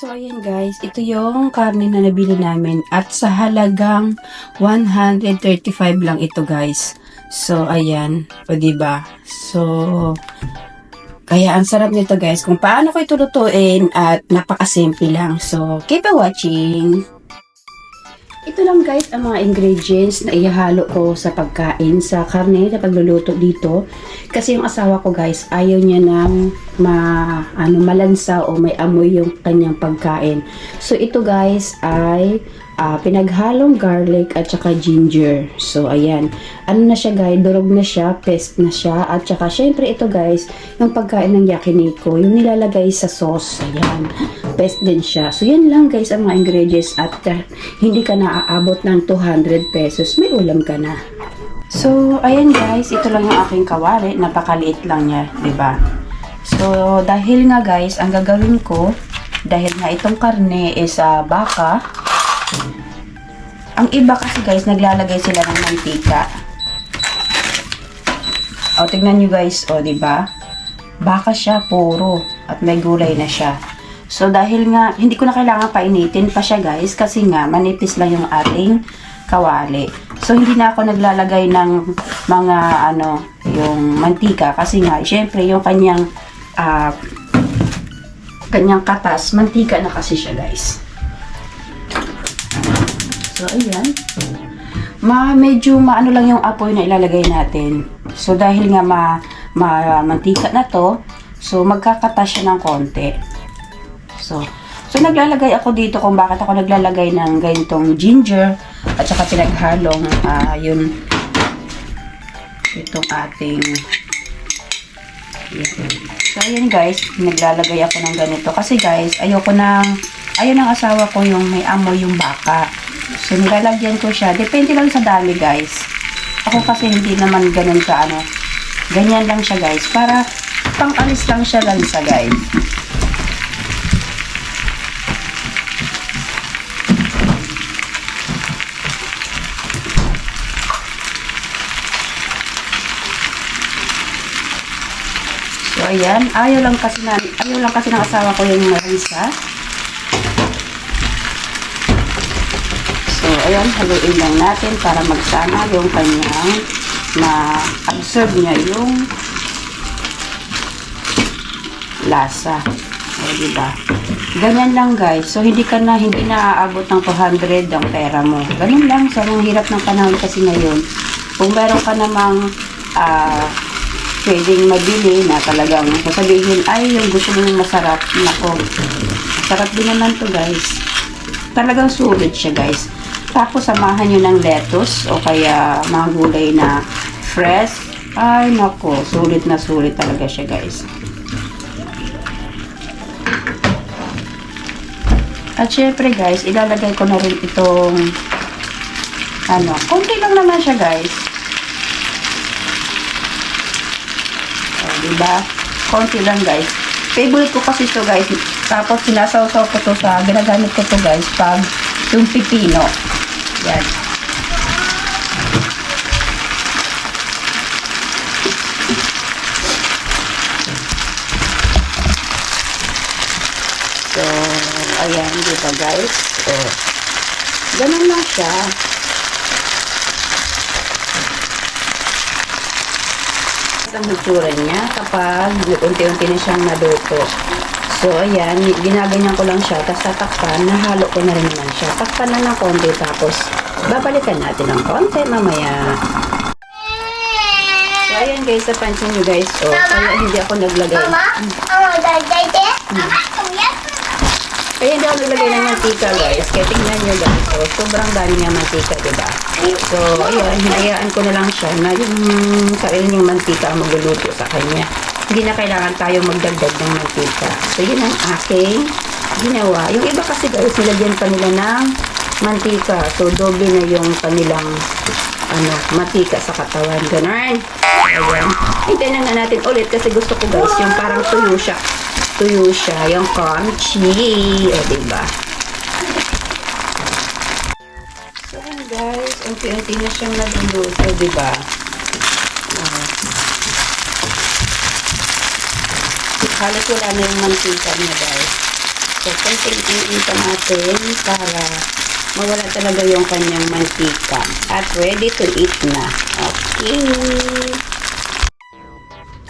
So, ayan guys, ito yung karne na nabili namin at sa halagang 135 lang ito guys. So, ayan. O, diba? So, kaya ang sarap nito guys kung paano ko ito lutuin at napakasimple lang. So, keep watching! Ito lang guys ang mga ingredients na ihahalo ko sa pagkain sa karne na pagluluto dito. Kasi yung asawa ko guys, ayaw niya ng ma, ano, malansa o may amoy yung kanyang pagkain. So ito guys ay ah, pinaghalong garlic at saka ginger. So ayan, ano na siya guys, durog na siya, paste na siya. At saka syempre ito guys, yung pagkain ng yakiniko, yung nilalagay sa sauce. Ayan, paste din siya. So yan lang guys ang mga ingredients at ah, hindi ka naaabot ng 200 pesos, may ulam ka na. So, ayan guys, ito lang yung aking kawali. Napakaliit lang niya, ba? So, dahil nga guys, ang gagawin ko, dahil nga itong karne is ah, baka, ang iba kasi guys, naglalagay sila ng mantika. O, tignan nyo guys, o, ba? Baka siya, puro. At may gulay na siya. So, dahil nga, hindi ko na kailangan painitin pa siya guys, kasi nga, manipis lang yung ating kawali. So, hindi na ako naglalagay ng mga, ano, yung mantika. Kasi nga, syempre, yung kanyang, ah, kanyang katas, mantika na kasi siya guys. So, ayan. Ma, medyo maano lang yung apoy na ilalagay natin. So, dahil nga ma, ma mantika na to, so magkakata siya ng konti. So, so naglalagay ako dito kung bakit ako naglalagay ng ganitong ginger at saka pinaghalong ah, yun itong ating So, ayan guys, naglalagay ako ng ganito. Kasi guys, ayoko nang, ayaw ng asawa ko yung may amoy yung baka. So, nilalagyan ko siya. Depende lang sa dami guys. Ako kasi hindi naman ganun ka ano. Ganyan lang siya guys. Para pang-alis lang siya lansa guys. So, ayan. Ayaw lang kasi na, ayaw lang kasi ng asawa ko yung malansa. So, ayan. Haluin lang natin para magsama yung kanyang ma-absorb niya yung lasa. O, diba? Ganyan lang guys. So, hindi ka na, hindi na aabot ng 200 ang pera mo. Ganun lang. Sa mga hirap ng panahon kasi ngayon. Kung meron ka namang ah, pwedeng mabili na talagang sasabihin, ay, yung gusto mo yung masarap. Nako, masarap din naman to guys. Talagang sulit siya guys. Tapos samahan nyo ng lettuce o kaya mga gulay na fresh. Ay, nako, sulit na sulit talaga siya guys. At syempre guys, ilalagay ko na rin itong ano, konti lang naman siya guys. O, diba? Konti lang guys. Favorite ko kasi ito guys. Tapos sinasawsaw ko to sa, ginagamit ko to guys pag yung pipino. Yan. So, ayan, di ba guys? So, ganun lang siya. ang hitsura niya kapag unti-unti na siyang naluto. So, ayan, ginaganyan ko lang siya, tapos tatakpan, nahalo ko na rin naman siya. Takpan na ng konti, tapos babalikan natin ng konti mamaya. So, ayan guys, napansin nyo guys, so, kaya hindi ako naglagay. Mama, mama, dad, dad, dad. Mama, come here. Kaya hindi ako naglagay ng mantika guys. Kaya tingnan nyo guys, so, sobrang dami niya mantika, diba? So, ayun, hinayaan ko na lang siya na yung sarili niyang mantika ang magluluto sa kanya. Hindi na kailangan tayo magdagdag ng mantika. So, yun ang aking ginawa. Yung iba kasi guys, nilagyan pa nila ng mantika. So, doble na yung kanilang ano, mantika sa katawan. Ganun. Ayan. Hintayin na nga natin ulit kasi gusto ko guys, yung parang tuyo siya. Tuyo siya. Yung crunchy. O, diba? So, guys, unti-unti na siyang nagluluto, di ba? Ah. Halos wala na yung mantika niya guys. So, konting initan natin para mawala talaga yung kanyang mantika. At ready to eat na. Okay.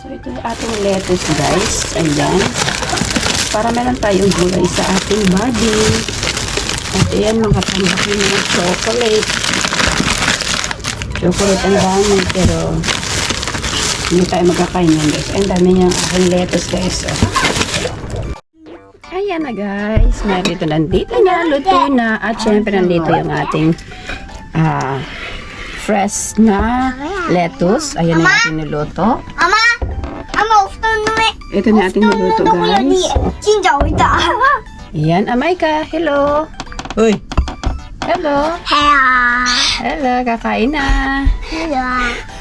So, ito yung ating lettuce, guys. Ayan. Para meron tayong gulay sa ating body. At ayan, mga tambakin ng chocolate. Chocolate ang dami, pero hindi tayo magkakain yan guys. Ang dami niyang aking lettuce guys. Oh. Ayan na guys. Narito nandito na. Luto na. At syempre nandito yung ating uh, fresh na lettuce. Ayan na ating niluto. Ama! Ama, uftan. Ito na ating niluto guys. Ayan, Amaika. Hello. Uy. Hello. Hello. Hello, kakain na. Hello.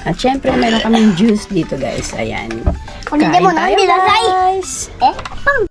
At syempre, meron kaming juice dito, guys. Ayan. Na, tayo, guys. Eh, pang